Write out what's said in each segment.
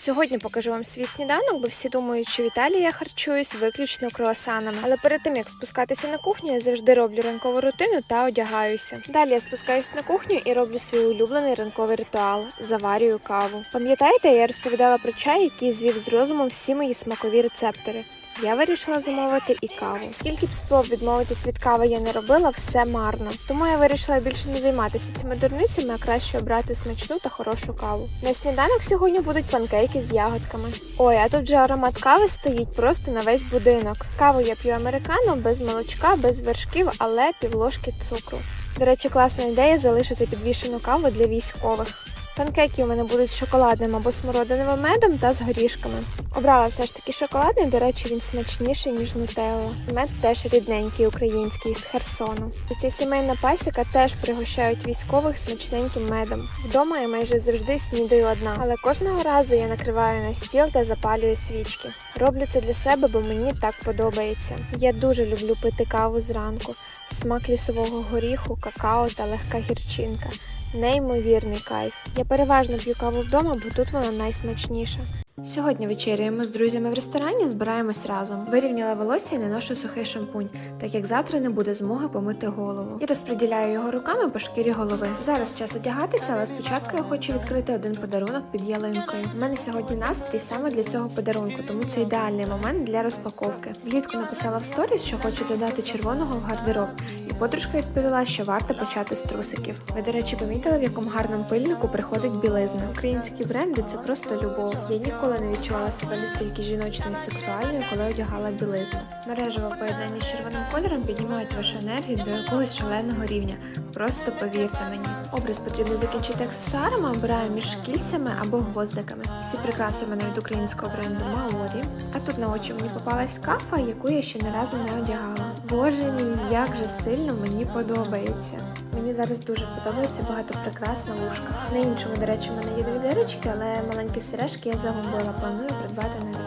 Сьогодні покажу вам свій сніданок, бо всі думають, що в Італії я харчуюсь виключно круасанами. Але перед тим як спускатися на кухню, я завжди роблю ранкову рутину та одягаюся. Далі я спускаюсь на кухню і роблю свій улюблений ранковий ритуал заварюю каву. Пам'ятаєте, я розповідала про чай, який звів з розумом всі мої смакові рецептори. Я вирішила замовити і каву. Скільки б спроб відмовитись від кави я не робила, все марно. Тому я вирішила більше не займатися цими дурницями, а краще обрати смачну та хорошу каву. На сніданок сьогодні будуть панкейки з ягодками. Ой, а тут же аромат кави стоїть просто на весь будинок. Каву я п'ю американо без молочка, без вершків, але півложки цукру. До речі, класна ідея залишити підвішену каву для військових. Панкейки у мене будуть з шоколадним або смородиновим медом та з горішками. Обрала все ж таки шоколадний, до речі, він смачніший, ніж нутелла. Мед теж рідненький український з Херсону. І ця сімейна пасіка теж пригощають військових смачненьким медом. Вдома я майже завжди снідаю одна, але кожного разу я накриваю на стіл та запалюю свічки. Роблю це для себе, бо мені так подобається. Я дуже люблю пити каву зранку, смак лісового горіху, какао та легка гірчинка. Неймовірний кайф. Я переважно п'ю каву вдома, бо тут вона найсмачніша. Сьогодні вечеряємо з друзями в ресторані, збираємось разом. Вирівняла волосся і не ношу сухий шампунь, так як завтра не буде змоги помити голову. І розподіляю його руками по шкірі голови. Зараз час одягатися, але спочатку я хочу відкрити один подарунок під ялинкою. У мене сьогодні настрій саме для цього подарунку, тому це ідеальний момент для розпаковки. Влітку написала в сторіс, що хочу додати червоного в гардероб. Подружка відповіла, що варто почати з трусиків. Ви, до речі, помітили, в якому гарному пильнику приходить білизна. Українські бренди це просто любов. Я ніколи не відчувала себе настільки жіночною і сексуальною, коли одягала білизну. Мережево в поєднанні з червоним кольором піднімають вашу енергію до якогось шаленого рівня. Просто повірте мені. Образ потрібно закінчити аксесуарами, обираю між кільцями або гвоздиками. Всі прикраси в мене від українського бренду Маорі. А тут на очі мені попалась кафа, яку я ще не разу не одягала. Боже мій, як же сильно мені подобається. Мені зараз дуже подобається багато прикрас на вушках. На іншому, до речі, мене є дві дирочки, але маленькі сережки я загубила. Планую придбати нові.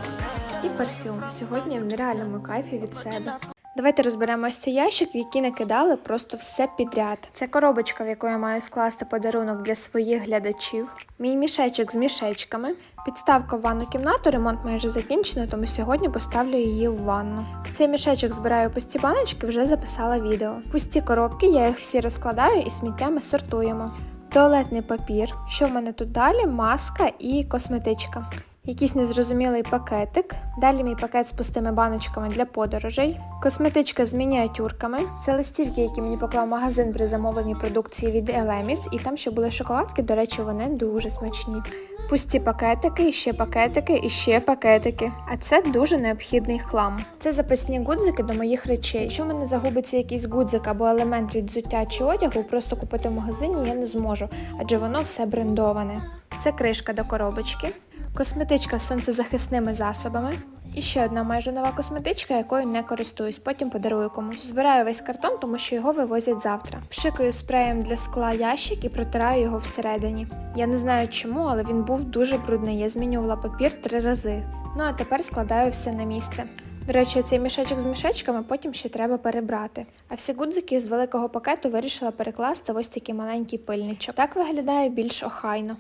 І парфюм. Сьогодні в нереальному кайфі від себе. Давайте розберемо ось цей ящик, в який накидали просто все підряд. Це коробочка, в яку я маю скласти подарунок для своїх глядачів. Мій мішечок з мішечками. Підставка в ванну кімнату, ремонт майже закінчено, тому сьогодні поставлю її в ванну. Цей мішечок збираю пусті баночки, вже записала відео. Пусті коробки, я їх всі розкладаю і сміттями сортуємо. Туалетний папір. Що в мене тут далі? Маска і косметичка. Якийсь незрозумілий пакетик. Далі мій пакет з пустими баночками для подорожей. Косметичка з мініатюрками. Це листівки, які мені поклав магазин при замовленні продукції від Елеміс. І там ще були шоколадки, до речі, вони дуже смачні. Пусті пакетики, ще пакетики, і ще пакетики. А це дуже необхідний хлам. Це запасні гудзики до моїх речей. Якщо в мене загубиться якийсь гудзик або елемент від взуття чи одягу, просто купити в магазині я не зможу, адже воно все брендоване. Це кришка до коробочки, косметичка з сонцезахисними засобами. І ще одна майже нова косметичка, якою не користуюсь, потім подарую комусь. Збираю весь картон, тому що його вивозять завтра. Пшикаю спреєм для скла ящик і протираю його всередині. Я не знаю чому, але він був дуже брудний. Я змінювала папір три рази. Ну а тепер складаю все на місце. До речі, цей мішечок з мішечками потім ще треба перебрати. А всі гудзики з великого пакету вирішила перекласти в ось такий маленький пильничок. Так виглядає більш охайно.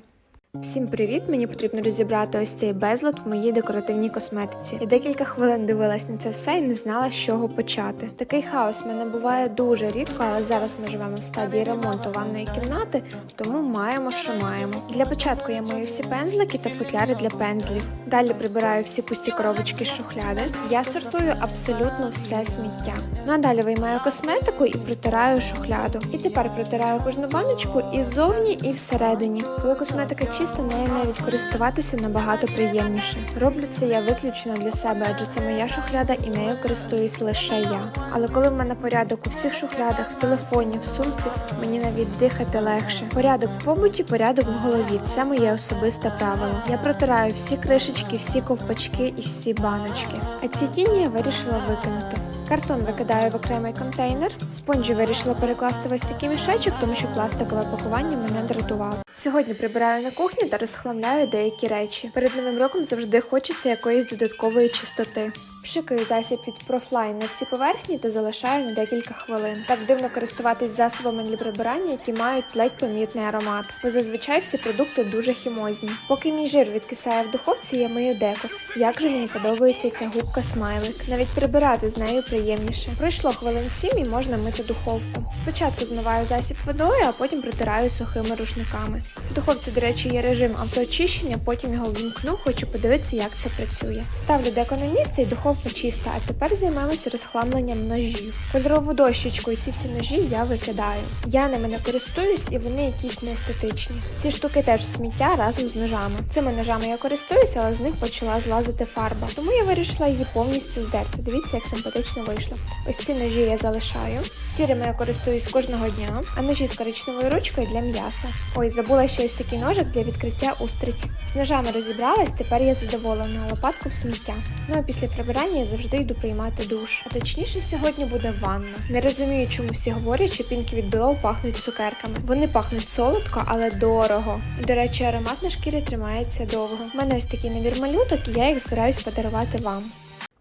Всім привіт! Мені потрібно розібрати ось цей безлад в моїй декоративній косметиці. Я декілька хвилин дивилась на це все і не знала, з чого почати. Такий хаос в мене буває дуже рідко, але зараз ми живемо в стадії ремонту ванної кімнати, тому маємо, що маємо. Для початку я мию всі пензлики та футляри для пензлів. Далі прибираю всі пусті коробочки з шухляди. Я сортую абсолютно все сміття. Ну а далі виймаю косметику і протираю шухляду. І тепер протираю кожну баночку і ззовні, і всередині. Коли косметика чиста, нею навіть користуватися набагато приємніше. Роблю це я виключно для себе, адже це моя шухляда і нею користуюсь лише я. Але коли в мене порядок у всіх шухлядах, в телефоні, в сумці, мені навіть дихати легше. Порядок в побуті, порядок в голові це моє особисте правило. Я протираю всі кришечки, всі ковпачки і всі баночки. А ці тіні я вирішила викинути. Картон викидаю в окремий контейнер. Спонжі вирішила перекласти в ось такий мішечок, тому що пластикове пакування мене дратувало. Сьогодні прибираю на кухні та розхламляю деякі речі. Перед новим роком завжди хочеться якоїсь додаткової чистоти. Пшикаю засіб від Profline на всі поверхні та залишаю на декілька хвилин. Так дивно користуватись засобами для прибирання, які мають ледь помітний аромат, бо зазвичай всі продукти дуже хімозні. Поки мій жир відкисає в духовці, я мию деко. Як же мені подобається ця губка смайлик. Навіть прибирати з нею приємніше. Пройшло хвилин сім і можна мити духовку. Спочатку змиваю засіб водою, а потім протираю сухими рушниками. В духовці, до речі, є режим автоочищення, потім його вімкну, хочу подивитися, як це працює. Ставлю деко на місце і духовка чиста, а тепер займемося розхламленням ножів. Кольорову дощечку і ці всі ножі я викидаю. Я ними не користуюсь і вони якісь неестетичні. Ці штуки теж сміття разом з ножами. Цими ножами я користуюся, але з них почала злазити фарба. Тому я вирішила її повністю здерти. Дивіться, як симпатично вийшло. Ось ці ножі я залишаю. Сірими я користуюсь кожного дня, а ножі з коричневою ручкою для м'яса. Ой, забула ще ось такий ножик для відкриття устриць. З ножами розібралась, тепер я задоволена, лопатку в сміття. Ну а після прибирання я завжди йду приймати душ. А точніше сьогодні буде ванна. Не розумію, чому всі говорять, що пінки від білоу пахнуть цукерками. Вони пахнуть солодко, але дорого. До речі, аромат на шкірі тримається довго. У мене ось такий набір малюток, і я їх збираюсь подарувати вам.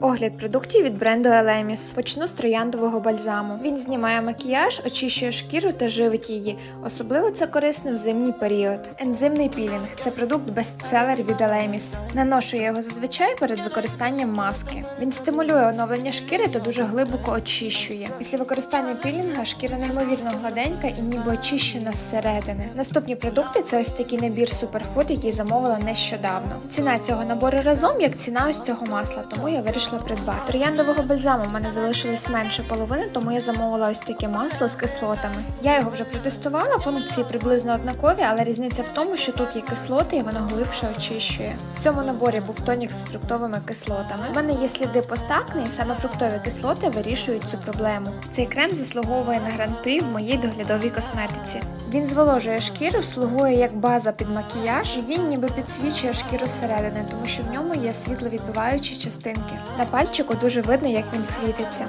Огляд продуктів від бренду Elemis. Почну з трояндового бальзаму. Він знімає макіяж, очищує шкіру та живить її. Особливо це корисно в зимній період. Ензимний пілінг це продукт бестселер від Elemis. Наношу я його зазвичай перед використанням маски. Він стимулює оновлення шкіри та дуже глибоко очищує. Після використання пілінга шкіра неймовірно гладенька і ніби очищена зсередини. Наступні продукти це ось такий набір суперфуд, який замовила нещодавно. Ціна цього набору разом як ціна ось цього масла, тому я вирішила придбати. Трояндового бальзаму в мене залишилось менше половини, тому я замовила ось таке масло з кислотами. Я його вже протестувала, функції приблизно однакові, але різниця в тому, що тут є кислоти і воно глибше очищує. В цьому наборі був тонік з фруктовими кислотами. У мене є сліди постакне, і саме фруктові кислоти вирішують цю проблему. Цей крем заслуговує на гран-прі в моїй доглядовій косметиці. Він зволожує шкіру, слугує як база під макіяж, і він ніби підсвічує шкіру зсередини, тому що в ньому є світловідбиваючі частинки. На пальчику дуже видно, як він світиться.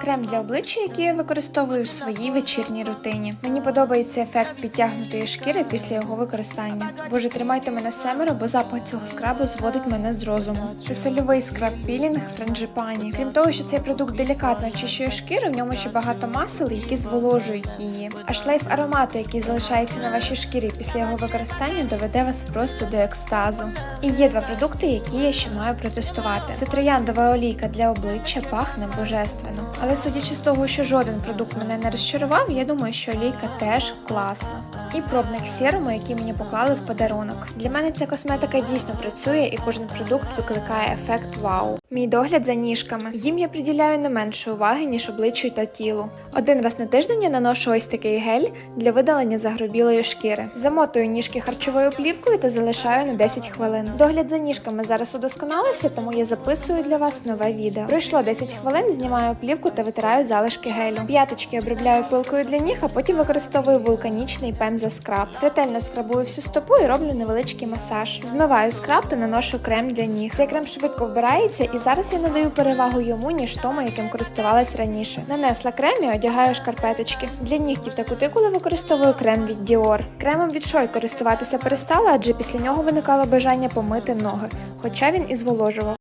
Крем для обличчя, який я використовую в своїй вечірній рутині. Мені подобається ефект підтягнутої шкіри після його використання. Боже, тримайте мене семеро, бо запах цього скрабу зводить мене з розуму. Це сольовий скраб пілінг франджипані. Крім того, що цей продукт делікатно очищує шкіру, в ньому ще багато масел, які зволожують її. А шлейф аромату, який залишається на вашій шкірі після його використання, доведе вас просто до екстазу. І є два продукти, які я ще маю протестувати. Це трояндова олійка для обличчя, пахне божественно. Але судячи з того, що жоден продукт мене не розчарував, я думаю, що олійка теж класна. І пробник серуму, який мені поклали в подарунок. Для мене ця косметика дійсно працює, і кожен продукт викликає ефект вау. Мій догляд за ніжками. Їм я приділяю не менше уваги, ніж обличчю та тілу. Один раз на тиждень я наношу ось такий гель для видалення загробілої шкіри. Замотую ніжки харчовою плівкою та залишаю на 10 хвилин. Догляд за ніжками зараз удосконалився, тому я записую для вас нове відео. Пройшло 10 хвилин, знімаю плівку та витираю залишки гелю. П'яточки обробляю пилкою для ніг, а потім використовую вулканічний пемза скраб. Ретельно скрабую всю стопу і роблю невеличкий масаж. Змиваю скраб та наношу крем для ніг. Цей крем швидко вбирається, і зараз я надаю перевагу йому, ніж тому, яким користувалась раніше. Нанесла крем і одягаю шкарпеточки. Для нігтів та кутикули використовую крем від Dior. Кремом від Шой користуватися перестала, адже після нього виникало бажання помити ноги, хоча він і зволожував.